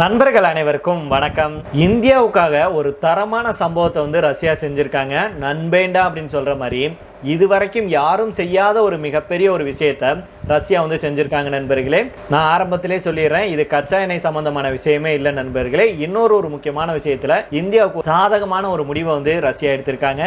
நண்பர்கள் அனைவருக்கும் வணக்கம். இந்தியாவுக்காக ஒரு தரமான சம்பவத்தை வந்து ரஷ்யா செஞ்சுருக்காங்க. நண்பேண்டா அப்படின்னு சொல்ற மாதிரி இதுவரைக்கும் யாரும் செய்யாத ஒரு மிகப்பெரிய ஒரு விஷயத்த ரஷ்யா வந்து செஞ்சுருக்காங்க நண்பர்களே. நான் ஆரம்பத்திலே சொல்லிடுறேன் இது கச்சா எண்ணெய் சம்பந்தமான விஷயமே இல்லை நண்பர்களே. இன்னொரு ஒரு முக்கியமான விஷயத்துல இந்தியாவுக்கு சாதகமான ஒரு முடிவை வந்து ரஷ்யா எடுத்திருக்காங்க.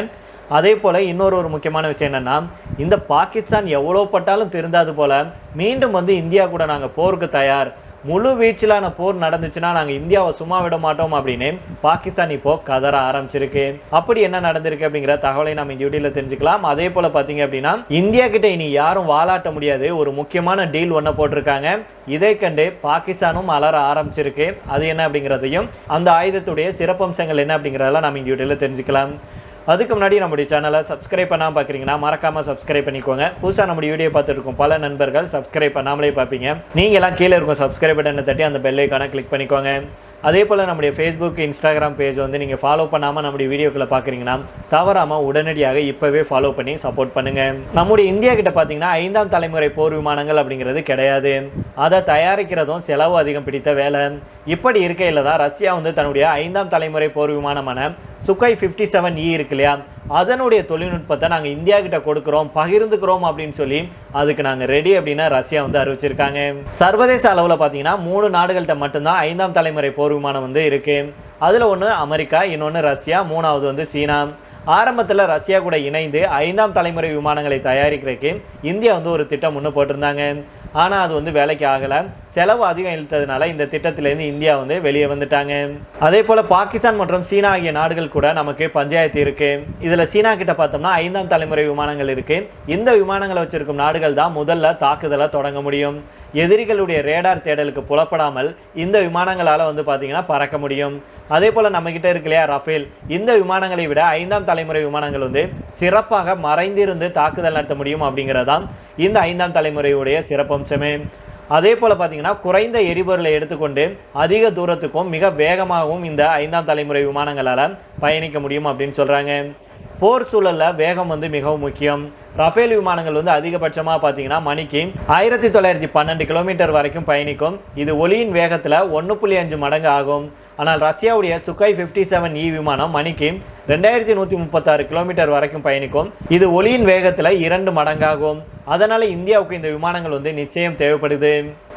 அதே போல இன்னொரு ஒரு முக்கியமான விஷயம் என்னன்னா இந்த பாகிஸ்தான் எவ்வளோ பட்டாலும் திருந்தாது போல மீண்டும் வந்து இந்தியா கூட நாங்கள் போருக்கு தயார். முழு வீச்சிலான போர் நடந்துச்சுன்னா நாங்கள் இந்தியாவை சும்மா விட மாட்டோம் அப்படின்னு பாகிஸ்தான் இப்போ கதற ஆரம்பிச்சிருக்கு. அப்படி என்ன நடந்திருக்கு அப்படிங்கிற தகவலை நம்ம இந்த வீடியோல தெரிஞ்சுக்கலாம். அதே போல பார்த்தீங்க அப்படின்னா இந்தியா கிட்ட இனி யாரும் வாலாட்ட முடியாது. ஒரு முக்கியமான டீல் ஒன்று போட்டிருக்காங்க. இதை கண்டு பாகிஸ்தானும் அலற ஆரம்பிச்சிருக்கு. அது என்ன அப்படிங்கிறதையும் அந்த ஆயுதத்துடைய சிறப்பம்சங்கள் என்ன அப்படிங்கிறதெல்லாம் நம்ம இந்த வீடியோல தெரிஞ்சுக்கலாம். அதுக்கு முன்னாடி நம்முடைய சேனலை சப்ஸ்கிரைப் பண்ணாமல் பார்க்குறீங்கன்னா மறக்காமல் சப்ஸ்கிரைப் பண்ணிக்கோங்க. புதுசாக நம்முடைய வீடியோ பார்த்துட்டு இருக்கும் பல நண்பர்கள் சப்ஸ்கிரைப் பண்ணாமலே பார்ப்பீங்க. நீங்களாம் கீழே இருக்கும் சப்ஸ்கிரைப் பட்டனை தட்டி அந்த பெல்லைக்கான கிளிக் பண்ணிக்கோங்க. அதே போல் நம்முடைய ஃபேஸ்புக் இன்ஸ்டாகிராம் பேஜ் வந்து நீங்கள் ஃபாலோ பண்ணாமல் நம்முடைய வீடியோக்களை பார்க்குறீங்கன்னா தவறாமல் உடனடியாக இப்போவே ஃபாலோ பண்ணி சப்போர்ட் பண்ணுங்கள் நம்முடைய இந்தியா கிட்ட பார்த்தீங்கன்னா ஐந்தாம் தலைமுறை போர் விமானங்கள் அப்படிங்கிறது கிடையாது. அதை தயாரிக்கிறதும் செலவு அதிகம் பிடித்த வேலை. இப்படி இருக்கையில் தான் ரஷ்யா வந்து தன்னுடைய ஐந்தாம் தலைமுறை போர் விமானமான சுக்கை ஃபிஃப்டி செவன் இ இருக்கு இல்லையா? அதனுடைய தொழில்நுட்பத்தை நாங்கள் இந்தியா கிட்ட கொடுக்குறோம் பகிர்ந்துக்கிறோம் அப்படின்னு சொல்லி அதுக்கு நாங்கள் ரெடி அப்படின்னா ரஷ்யா வந்து அறிவிச்சிருக்காங்க. சர்வதேச அளவில் பார்த்தீங்கன்னா மூணு நாடுகள்கிட்ட மட்டும்தான் ஐந்தாம் தலைமுறை போர் விமானம் வந்து இருக்கு. அதில் ஒன்று அமெரிக்கா இன்னொன்று ரஷ்யா மூணாவது வந்து சீனா. ஆரம்பத்தில் ரஷ்யா கூட இணைந்து ஐந்தாம் தலைமுறை விமானங்களை தயாரிக்கிறதுக்கு இந்தியா வந்து ஒரு திட்டம் ஒன்று போட்டிருந்தாங்க. ஆனால் அது வந்து வேலைக்கு ஆகலை. செலவு அதிகம் இழுத்ததுனால இந்த திட்டத்திலேருந்து இந்தியா வந்து வெளியே வந்துட்டாங்க. அதே போல் பாகிஸ்தான் மற்றும் சீனா ஆகிய நாடுகள் கூட நமக்கு பஞ்சாயத்து இருக்குது இதில் சீனா கிட்ட பார்த்தோம்னா ஐந்தாம் தலைமுறை விமானங்கள் இருக்குது இந்த விமானங்களை வச்சிருக்கும் நாடுகள் தான் முதல்ல தாக்குதலை தொடங்க முடியும். எதிரிகளுடைய ரேடார் தேடலுக்கு புலப்படாமல் இந்த விமானங்களால் வந்து பார்த்திங்கன்னா பறக்க முடியும். அதே போல் நம்மக்கிட்ட இருக்கு இல்லையா ரஃபேல். இந்த விமானங்களை விட ஐந்தாம் தலைமுறை விமானங்கள் வந்து சிறப்பாக மறைந்திருந்து தாக்குதல் நடத்த முடியும் அப்படிங்கிறதான் இந்த ஐந்தாம் தலைமுறையுடைய சிறப்பம்சமே. அதே போல் பார்த்தீங்கன்னா குறைந்த எரிபொருளை எடுத்துக்கொண்டு அதிக தூரத்துக்கும் மிக வேகமாகவும் இந்த ஐந்தாம் தலைமுறை விமானங்களால் பயணிக்க முடியும் அப்படின்னு சொல்கிறாங்க போர் சூழலில் வேகம் வந்து மிகவும் முக்கியம். ரஃபேல் விமானங்கள் வந்து அதிகபட்சமாக பார்த்தீங்கன்னா மணிக்கு ஆயிரத்தி தொள்ளாயிரத்தி பன்னெண்டு கிலோமீட்டர் வரைக்கும் பயணிக்கும். இது ஒளியின் வேகத்தில் ஒன்று புள்ளி அஞ்சு மடங்கு ஆகும். ஆனால் ரஷ்யாவுடைய சுக்காய் ஃபிஃப்டி செவன் இ விமானம் மணிக்கு ரெண்டாயிரத்தி நூற்றி முப்பத்தாறு கிலோமீட்டர் வரைக்கும் பயணிக்கும். இது ஒளியின் வேகத்தில் இரண்டு மடங்காகும். அதனால் இந்தியாவுக்கு இந்த விமானங்கள் வந்து நிச்சயம் தேவைப்படுது.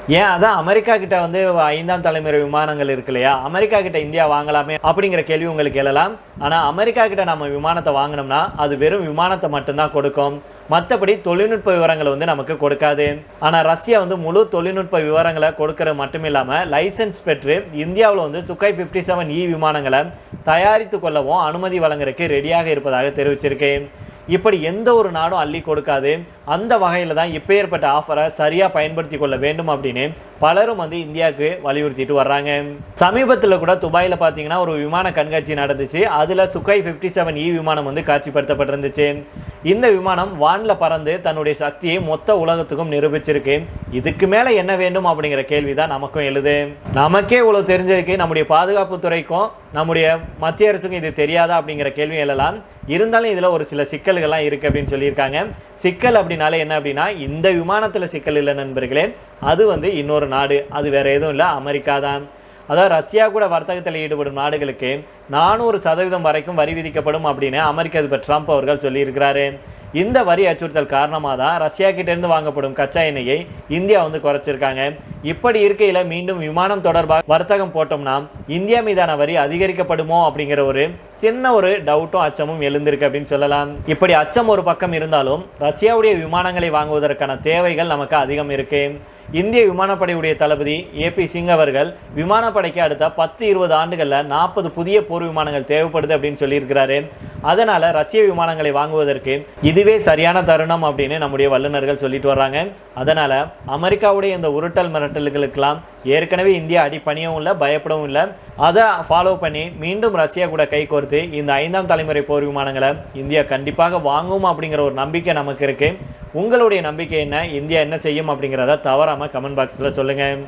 ஏன் அதான் அமெரிக்கா கிட்ட வந்து ஐந்தாம் தலைமுறை விமானங்கள் இருக்கு இல்லையா? அமெரிக்கா கிட்ட இந்தியா வாங்கலாமே அப்படிங்கிற கேள்வி உங்களுக்கு எழலாம். ஆனால் அமெரிக்கா கிட்ட நம்ம விமானத்தை வாங்கினோம்னா அது வெறும் விமானத்தை மட்டும்தான் கொடுக்கும். மற்றபடி தொழில்நுட்ப விவரங்களை வந்து நமக்கு கொடுக்காது. ஆனால் ரஷ்யா வந்து முழு தொழில்நுட்ப விவரங்களை கொடுக்கறது மட்டும் இல்லாமல் லைசன்ஸ் பெற்று இந்தியாவில் வந்து சுக்கை ஃபிஃப்டி செவன் இ விமானங்களை தயாரித்து கொள்ளவும் அனுமதி வழங்குறதுக்கு ரெடியாக இருப்பதாக தெரிவிச்சிருக்கேன் இப்படி எந்த ஒரு நாடும் அள்ளி கொடுக்காது. அந்த வகையில் தான் இப்போ ஏற்பட்ட ஆஃபரை சரியாக பயன்படுத்தி கொள்ள வேண்டும் அப்படின்னு பலரும் வந்து இந்தியாவுக்கு வலியுறுத்திட்டு வர்றாங்க. சமீபத்தில் கூட துபாயில் பார்த்தீங்கன்னா ஒரு விமான கண்காட்சி நடந்துச்சு. அதில் சுக்கை ஃபிஃப்டி செவன் இ விமானம் வந்து காட்சிப்படுத்தப்பட்டிருந்துச்சு. இந்த விமானம் வானில் பறந்து தன்னுடைய சக்தியை மொத்த உலகத்துக்கும் நிரூபிச்சிருக்கு. இதுக்கு மேலே என்ன வேண்டும் அப்படிங்கிற கேள்வி தான் நமக்கும் எழுது. நமக்கே இவ்வளோ தெரிஞ்சதுக்கு நம்முடைய பாதுகாப்பு துறைக்கும் நம்முடைய மத்திய அரசுக்கும் இது தெரியாதா அப்படிங்கிற கேள்வி எழலாம். இருந்தாலும் இதில் ஒரு சில சிக்கல்கள்லாம் இருக்குது அப்படின்னு சொல்லியிருக்காங்க. சிக்கல் அப்படின்னாலே என்ன அப்படின்னா இந்த விமானத்தில் சிக்கல் இல்லை நண்பர்களே. அது வந்து இன்னொரு நாடு. அது வேற எதுவும் இல்லை அமெரிக்கா தான் அதாவது ரஷ்யா கூட வர்த்தகத்தில் ஈடுபடும் நாடுகளுக்கு நானூறு சதவீதம் வரைக்கும் வரி விதிக்கப்படும் அப்படின்னு அமெரிக்க அதிபர் ட்ரம்ப் அவர்கள் சொல்லியிருக்கிறாரு. இந்த வரி அச்சுறுத்தல் காரணமாக தான் ரஷ்யா கிட்டேருந்து வாங்கப்படும் கச்சா எண்ணெயை இந்தியா வந்து குறைச்சிருக்காங்க. இப்படி இருக்கையில் மீண்டும் விமானம் தொடர்பாக வர்த்தகம் போட்டோம்னா இந்தியா மீதான வரி அதிகரிக்கப்படுமோ அப்படிங்கிற ஒரு சின்ன ஒரு டவுட்டும் அச்சமும் எழுந்திருக்கு அப்படின்னு சொல்லலாம். இப்படி அச்சம் ஒரு பக்கம் இருந்தாலும் ரஷ்யாவுடைய விமானங்களை வாங்குவதற்கான தேவைகள் நமக்கு அதிகம் இருக்கு. இந்திய விமானப்படையுடைய தளபதி ஏபி சிங் அவர்கள் விமானப்படைக்கு அடுத்த பத்து இருபது ஆண்டுகளில் நாற்பது புதிய போர் விமானங்கள் தேவைப்படுது அப்படின்னு சொல்லியிருக்கிறாரு. அதனால ரஷ்ய விமானங்களை வாங்குவதற்கு இது இதுவே சரியான தருணம் அப்படின்னு நம்முடைய வல்லுநர்கள் சொல்லிட்டு வர்றாங்க. அதனால் அமெரிக்காவுடைய இந்த உருட்டல் மிரட்டல்களுக்கெல்லாம் ஏற்கனவே இந்தியா அடிப்பணியும் இல்லை பயப்படவும் இல்லை. அதை ஃபாலோ பண்ணி மீண்டும் ரஷ்யா கூட கை கோர்த்து இந்த ஐந்தாம் தலைமுறை போர் விமானங்களை இந்தியா கண்டிப்பாக வாங்கும் அப்படிங்கிற ஒரு நம்பிக்கை நமக்கு இருக்குது உங்களுடைய நம்பிக்கை என்ன? இந்தியா என்ன செய்யும் அப்படிங்கிறத தவறாமல் கமெண்ட் பாக்ஸில் சொல்லுங்கள்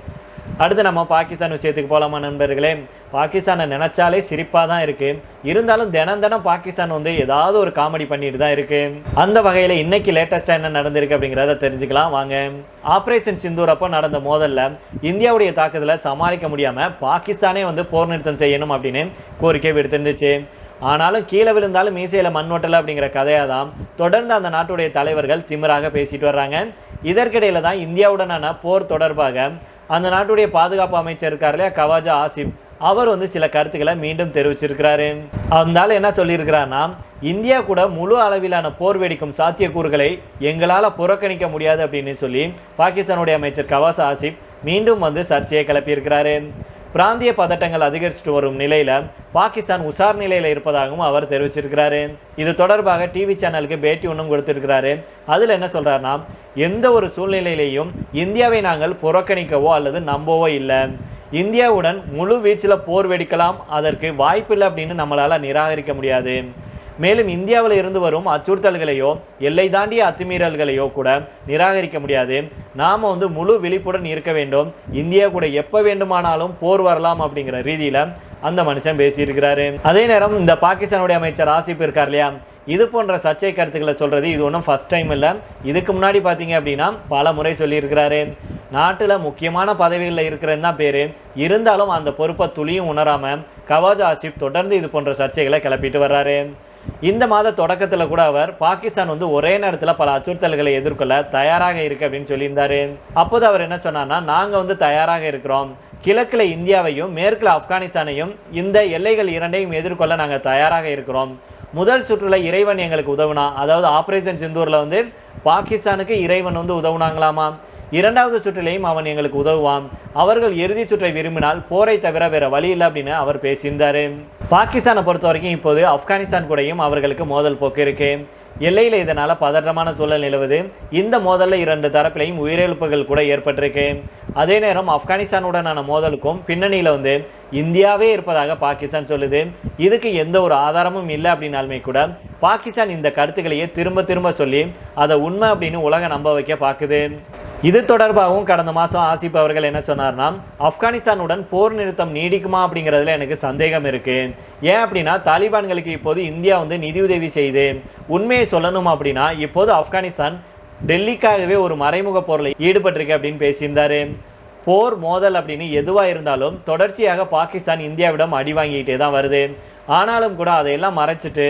அடுத்து நம்ம பாகிஸ்தான் விஷயத்துக்கு போகலாமா நண்பர்களே? பாகிஸ்தானை நினைச்சாலே சிரிப்பாக தான் இருக்குது இருந்தாலும் தினம் தினம் பாகிஸ்தான் வந்து ஏதாவது ஒரு காமெடி பண்ணிட்டு தான் இருக்குது அந்த வகையில் இன்னைக்கு லேட்டஸ்ட்டாக என்ன நடந்திருக்கு அப்படிங்கிறத தெரிஞ்சுக்கலாம். வாங்க. ஆப்ரேஷன் சிந்தூர் அப்போ நடந்த மோதலில் இந்தியாவுடைய தாக்குதலை சமாளிக்க முடியாமல் பாகிஸ்தானே வந்து போர் நிறுத்தம் செய்யணும் அப்படின்னு கோரிக்கை விடுத்திருந்துச்சு. ஆனாலும் கீழே விழுந்தாலும் மீசையில் மண் ஒட்டலை அப்படிங்கிற கதையாக தான் தொடர்ந்து அந்த நாட்டுடைய தலைவர்கள் திமிராக பேசிட்டு வர்றாங்க. இதற்கிடையில் தான் இந்தியாவுடனான போர் தொடர்பாக அந்த நாட்டுடைய பாதுகாப்பு அமைச்சர் இருக்கார் இல்லையா கவாஜா ஆசிப். அவர் வந்து சில கருத்துக்களை மீண்டும் தெரிவிச்சிருக்கிறாரு. அதனால என்ன சொல்லியிருக்கிறாருன்னா இந்தியா கூட முழு அளவிலான போர் வெடிக்கும் சாத்தியக்கூறுகளை எங்களால் புறக்கணிக்க முடியாது அப்படின்னு சொல்லி பாகிஸ்தானுடைய அமைச்சர் கவாஸ் ஆசிப் மீண்டும் வந்து சர்ச்சையை கிளப்பியிருக்கிறாரு. பிராந்திய பதட்டங்கள் அதிகரிச்சுட்டு வரும் நிலையில் பாகிஸ்தான் உசார் நிலையில் இருப்பதாகவும் அவர் தெரிவிச்சிருக்கிறாரு. இது தொடர்பாக டிவி சேனலுக்கு பேட்டி ஒன்றும் கொடுத்திருக்கிறாரு. அதில் என்ன சொல்கிறாருன்னா எந்த ஒரு சூழ்நிலையிலையும் இந்தியாவை நாங்கள் புறக்கணிக்கவோ அல்லது நம்பவோ இல்லை. இந்தியாவுடன் முழு வீச்சில் போர் வெடிக்கலாம் அதற்கு வாய்ப்பில்லை அப்படின்னு நம்மளால் நிராகரிக்க முடியாது. மேலும் இந்தியாவில் இருந்து வரும் அச்சுறுத்தல்களையோ எல்லை தாண்டிய அத்துமீறல்களையோ கூட நிராகரிக்க முடியாது. நாம் வந்து முழு விழிப்புடன் இருக்க வேண்டும். இந்தியா கூட எப்போ வேண்டுமானாலும் போர் வரலாம் அப்படிங்கிற ரீதியில் அந்த மனுஷன் பேசியிருக்கிறாரு. அதே நேரம் இந்த பாகிஸ்தானுடைய அமைச்சர் ஆசிப் இருக்கார் இல்லையா? இது போன்ற சர்ச்சை கருத்துக்களை சொல்கிறது இது ஒன்றும் ஃபர்ஸ்ட் டைம் இல்லை. இதுக்கு முன்னாடி பார்த்தீங்க அப்படின்னா பல முறை சொல்லியிருக்கிறாரு. நாட்டில் முக்கியமான பதவிகளில் இருக்கிறன்னு தான் பேர். இருந்தாலும் அந்த பொறுப்பை துளியும் உணராமல் கவாஜ் ஆசிப் தொடர்ந்து இது போன்ற சர்ச்சைகளை கிளப்பிட்டு வர்றாரு. இந்த மாத தொடக்கத்தில் கூட அவர் பாகிஸ்தான் வந்து ஒரே நேரத்தில் பல அச்சுறுத்தல்களை எதிர்கொள்ள தயாராக இருக்கு அப்படின்னு சொல்லியிருந்தாரு. அப்போது அவர் என்ன சொன்னார்னா நாங்கள் வந்து தயாராக இருக்கிறோம். கிழக்கில் இந்தியாவையும் மேற்கில் ஆப்கானிஸ்தானையும் இந்த எல்லைகள் இரண்டையும் எதிர்கொள்ள நாங்கள் தயாராக இருக்கிறோம். முதல் சுற்றுல இறைவன் எங்களுக்கு உதவுனா அதாவது ஆப்ரேஷன் சிந்தூரில் வந்து பாகிஸ்தானுக்கு இறைவன் வந்து உதவுனாங்களாமா? இரண்டாவது சுற்றிலையும் அவன் எங்களுக்கு உதவுவான். அவர்கள் இறுதி சுற்றை விரும்பினால் போரை தவிர வேற வழி இல்லை அப்படின்னு அவர் பேசியிருந்தாரு. பாகிஸ்தானை பொறுத்த வரைக்கும் இப்போது ஆப்கானிஸ்தான் கூடயும் அவர்களுக்கு மோதல் போக்கு இருக்கு. எல்லையில் இதனால் பதற்றமான சூழல் நிலவுது. இந்த மோதலில் இரண்டு தரப்பிலையும் உயிரிழப்புகள் கூட ஏற்பட்டிருக்கு. அதே நேரம் ஆப்கானிஸ்தானுடனான மோதலுக்கும் பின்னணியில் வந்து இந்தியாவே இருப்பதாக பாகிஸ்தான் சொல்லுது. இதுக்கு எந்த ஒரு ஆதாரமும் இல்லை அப்படின்னாலுமே கூட பாகிஸ்தான் இந்த கருத்துக்களையே திரும்ப திரும்ப சொல்லி அதை உண்மை அப்படின்னு உலக நம்ப வைக்க பார்க்குது. இது தொடர்பாகவும் கடந்த மாதம் ஆசிப் அவர்கள் என்ன சொன்னார்னா ஆப்கானிஸ்தானுடன் போர் நிறுத்தம் நீடிக்குமா அப்படிங்கிறதுல எனக்கு சந்தேகம் இருக்கு. ஏன் அப்படின்னா தாலிபான்களுக்கு இப்போது இந்தியா வந்து நிதியுதவி செய்து உண்மையை சொல்லணும் அப்படின்னா இப்போது ஆப்கானிஸ்தான் டெல்லிக்காகவே ஒரு மறைமுக போரில் ஈடுபட்டிருக்கு அப்படின்னு பேசியிருந்தாரு. போர் மோதல் அப்படின்னு எதுவாக இருந்தாலும் தொடர்ச்சியாக பாகிஸ்தான் இந்தியாவிடம் அடி வாங்கிக்கிட்டே தான் வருது. ஆனாலும் கூட அதையெல்லாம் மறைச்சிட்டு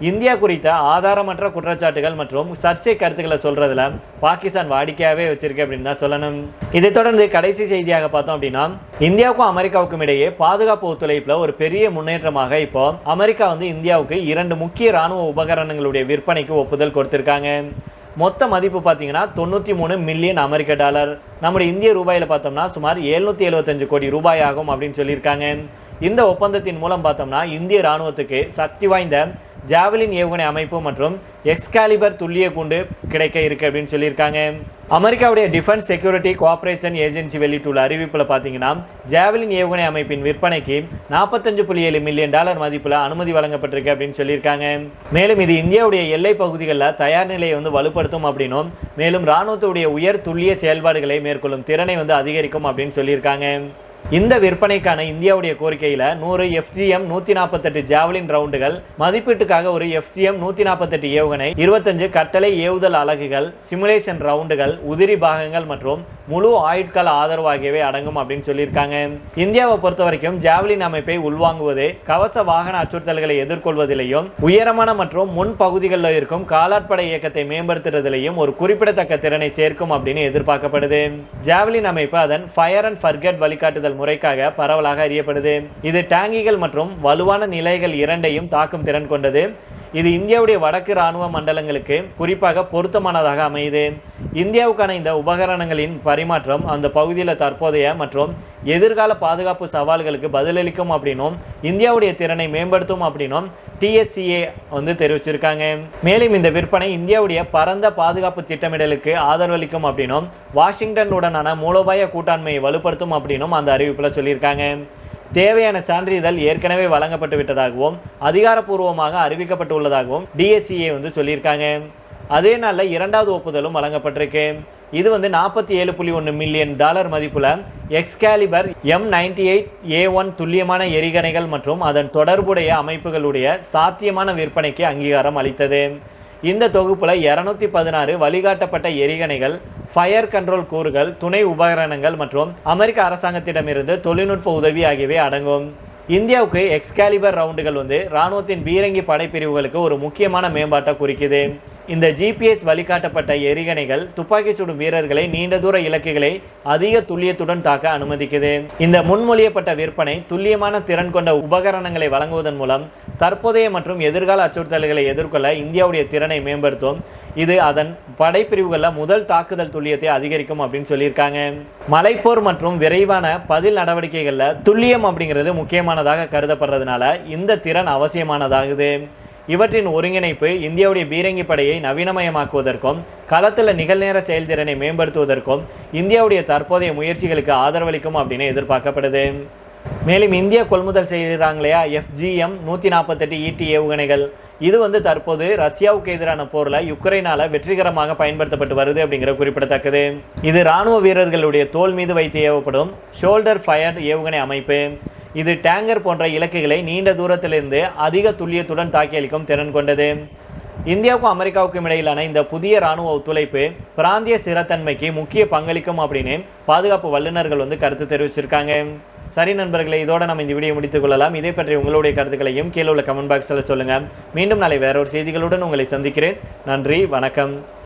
இந்தியா குறித்த ஆதாரமற்ற குற்றச்சாட்டுகள் மற்றும் சர்ச்சை கருத்துக்களை சொல்றதுல பாகிஸ்தான் வாடிக்கையாகவே வச்சிருக்கு அப்படின்னு தான் சொல்லணும். இதை தொடர்ந்து கடைசி செய்தியாக பார்த்தோம் அப்படின்னா இந்தியாவுக்கும் அமெரிக்காவுக்கும் இடையே பாதுகாப்பு ஒத்துழைப்பில் ஒரு பெரிய முன்னேற்றமாக இப்போ அமெரிக்கா வந்து இந்தியாவுக்கு இரண்டு முக்கிய ராணுவ உபகரணங்களுடைய விற்பனைக்கு ஒப்புதல் கொடுத்திருக்காங்க. மொத்த மதிப்பு பார்த்தீங்கன்னா தொண்ணூற்றி மூணு மில்லியன் அமெரிக்க டாலர். நம்முடைய இந்திய ரூபாயில் பார்த்தோம்னா சுமார் எழுநூற்றி எழுபத்தஞ்சு கோடி ரூபாய் ஆகும் அப்படின்னு சொல்லியிருக்காங்க. இந்த ஒப்பந்தத்தின் மூலம் பார்த்தோம்னா இந்திய ராணுவத்துக்கு சக்தி வாய்ந்த ஜாவலின் ஏவுகணை அமைப்பு மற்றும் எக்ஸ்காலிபர் துல்லிய குண்டு கிடைக்க இருக்கு அப்படின்னு சொல்லியிருக்காங்க. அமெரிக்காவுடைய டிஃபென்ஸ் செக்யூரிட்டி கோஆபரேஷன் ஏஜென்சி வெளியிட்டுள்ள அறிவிப்பில் பார்த்தீங்கன்னா ஜாவலின் ஏவுகணை அமைப்பின் விற்பனைக்கு நாற்பத்தஞ்சு புள்ளி ஏழு மில்லியன் டாலர் மதிப்பில் அனுமதி வழங்கப்பட்டிருக்கு அப்படின்னு சொல்லியிருக்காங்க. மேலும் இது இந்தியாவுடைய எல்லை பகுதிகளில் தயார் நிலையை வந்து வலுப்படுத்தும் அப்படின்னும் மேலும் இராணுவத்துடைய உயர் துல்லிய செயல்பாடுகளை மேற்கொள்ளும் திறனை வந்து அதிகரிக்கும் அப்படின்னு சொல்லியிருக்காங்க. இந்த விற்பனைக்கான இந்தியாவுடைய கோரிக்கையில் நூறு எஃப்ஜிஎம் நூற்றி நாற்பத்தெட்டு ஜாவலின் ரவுண்டுகள் மதிப்பீட்டுக்காக ஒரு எஃப்ஜிஎம் நூற்றி நாற்பத்தெட்டு ஏவுகணை இருபத்தஞ்சு கட்டளை ஏவுதல் அலகுகள் சிமுலேஷன் ரவுண்டுகள் உதிரி பாகங்கள் மற்றும் முழு ஆயுட்கால ஆதரவு ஆகியவை அடங்கும் அப்படின்னு சொல்லியிருக்காங்க. இந்தியாவை பொறுத்த வரைக்கும் ஜாவலின் அமைப்பை உள்வாங்குவது கவச வாகன அச்சுறுத்தல்களை எதிர்கொள்வதிலையும் உயரமான மற்றும் முன் பகுதிகளில் இருக்கும் காலாட்படை இயக்கத்தை மேம்படுத்துறதிலையும் ஒரு குறிப்பிடத்தக்க திறனை சேர்க்கும் அப்படின்னு எதிர்பார்க்கப்படுது. ஜாவலின் அமைப்பு அதன் ஃபயர் அண்ட் ஃபர்கெட் வழிகாட்டுதல் முறைக்காக பரவலாக அறியப்படுது. இது டேங்கிகள் மற்றும் வலுவான நிலைகள் இரண்டையும் தாக்கும் திறன் கொண்டது. இது இந்தியாவுடைய வடக்கு இராணுவ மண்டலங்களுக்கு குறிப்பாக பொருத்தமானதாக அமையுது. இந்தியாவுக்கான இந்த உபகரணங்களின் பரிமாற்றம் அந்த பகுதியில் தற்போதைய மற்றும் எதிர்கால பாதுகாப்பு சவால்களுக்கு பதிலளிக்கும் அப்படின்னும் இந்தியாவுடைய திறனை மேம்படுத்தும் அப்படின்னும் டிஎஸ்சிஏ வந்து தெரிவிச்சிருக்காங்க. மேலும் இந்த விற்பனை இந்தியாவுடைய பரந்த பாதுகாப்பு திட்டமிடலுக்கு ஆதரவளிக்கும் அப்படின்னும் வாஷிங்டனுடனான மூலோபாய கூட்டாண்மையை வலுப்படுத்தும் அப்படின்னும் அந்த அறிவிப்பில் சொல்லியிருக்காங்க. தேவையான சான்றிதழ் ஏற்கனவே வழங்கப்பட்டு விட்டதாகவும் அதிகாரப்பூர்வமாக அறிவிக்கப்பட்டுள்ளதாகவும் டிஎஸ்சிஏ வந்து சொல்லியிருக்காங்க. அதே நாளில் இரண்டாவது ஒப்புதலும் வழங்கப்பட்டிருக்கு. இது வந்து நாற்பத்தி ஏழு புள்ளி ஒன்று million dollar மதிப்புல Excalibur M ninety eight A one துல்லியமான எரிகணைகள் மற்றும் அதன் தொடர்புடைய அமைப்புகளுடைய சாத்தியமான விற்பனைக்கு அங்கீகாரம் அளித்தது. இந்த தொகுப்பில் இரநூத்தி பதினாறு வழிகாட்டப்பட்ட எரிகணைகள் ஃபயர் கண்ட்ரோல் கூறுகள் துணை உபகரணங்கள் மற்றும் அமெரிக்க அரசாங்கத்திடமிருந்து தொழில்நுட்ப உதவி ஆகியவை அடங்கும். இந்தியாவுக்கு எக்ஸ்காலிபர் ரவுண்டுகள் வந்து இராணுவத்தின் பீரங்கி படைப்பிரிவுகளுக்கு ஒரு முக்கியமான மேம்பாட்டை குறிக்குது. இந்த ஜிபிஎஸ் வழிகாட்டப்பட்ட எரிகணைகள் துப்பாக்கி சுடும் வீரர்களை நீண்ட தூர இலக்குகளை அதிக துல்லியத்துடன் தாக்க அனுமதிக்குது. இந்த முன்மொழியப்பட்ட விற்பனை துல்லியமான திறன் கொண்ட உபகரணங்களை வழங்குவதன் மூலம் தற்போதைய மற்றும் எதிர்கால அச்சுறுத்தல்களை எதிர்கொள்ள இந்தியாவுடைய திறனை மேம்படுத்தும். இது அதன் படைப்பிரிவுகளில் முதல் தாக்குதல் துல்லியத்தை அதிகரிக்கும் அப்படின்னு சொல்லியிருக்காங்க. மலைப்போர் மற்றும் விரைவான பதில் நடவடிக்கைகளில் துல்லியம் அப்படிங்கிறது முக்கியமானதாக கருதப்படுறதுனால இந்த திறன் அவசியமானதாகுது. இவற்றின் ஒருங்கிணைப்பு இந்தியாவுடைய பீரங்கி படையை நவீனமயமாக்குவதற்கும் களத்தில் நிகழ்நேர செயல்திறனை மேம்படுத்துவதற்கும் இந்தியாவுடைய தற்போதைய முயற்சிகளுக்கு ஆதரவளிக்கும் அப்படின்னு எதிர்பார்க்கப்படுது. மேலும் இந்தியா கொள்முதல் செய்கிறாங்க இல்லையா எஃப்ஜிஎம் நூற்றி நாற்பத்தெட்டு ஈட்டி ஏவுகணைகள். இது வந்து தற்போது ரஷ்யாவுக்கு எதிரான போரில் யுக்ரைனால வெற்றிகரமாக பயன்படுத்தப்பட்டு வருது அப்படிங்கிற குறிப்பிடத்தக்கது. இது ராணுவ வீரர்களுடைய தோல் மீது வைத்து ஏவப்படும் ஷோல்டர் ஃபயர் ஏவுகணை அமைப்பு. இது டேங்கர் போன்ற இலக்குகளை நீண்ட தூரத்திலிருந்து அதிக துல்லியத்துடன் தாக்கியளிக்கும் திறன் கொண்டது. இந்தியாவுக்கும் அமெரிக்காவுக்கும் இடையிலான இந்த புதிய ராணுவ ஒத்துழைப்பு பிராந்திய ஸ்திரத்தன்மைக்கு முக்கிய பங்களிக்கும் அப்படின்னு பாதுகாப்பு வல்லுநர்கள் வந்து கருத்து தெரிவிச்சிருக்காங்க. சரி நண்பர்களே இதோட நம்ம இந்த வீடியோ முடித்துக் கொள்ளலாம். இதை பற்றி உங்களுடைய கருத்துக்களையும் கீழே உள்ள கமெண்ட் பாக்ஸில் சொல்லுங்கள் மீண்டும் நாளை வேற ஒரு செய்திகளுடன் உங்களை சந்திக்கிறேன். நன்றி வணக்கம்.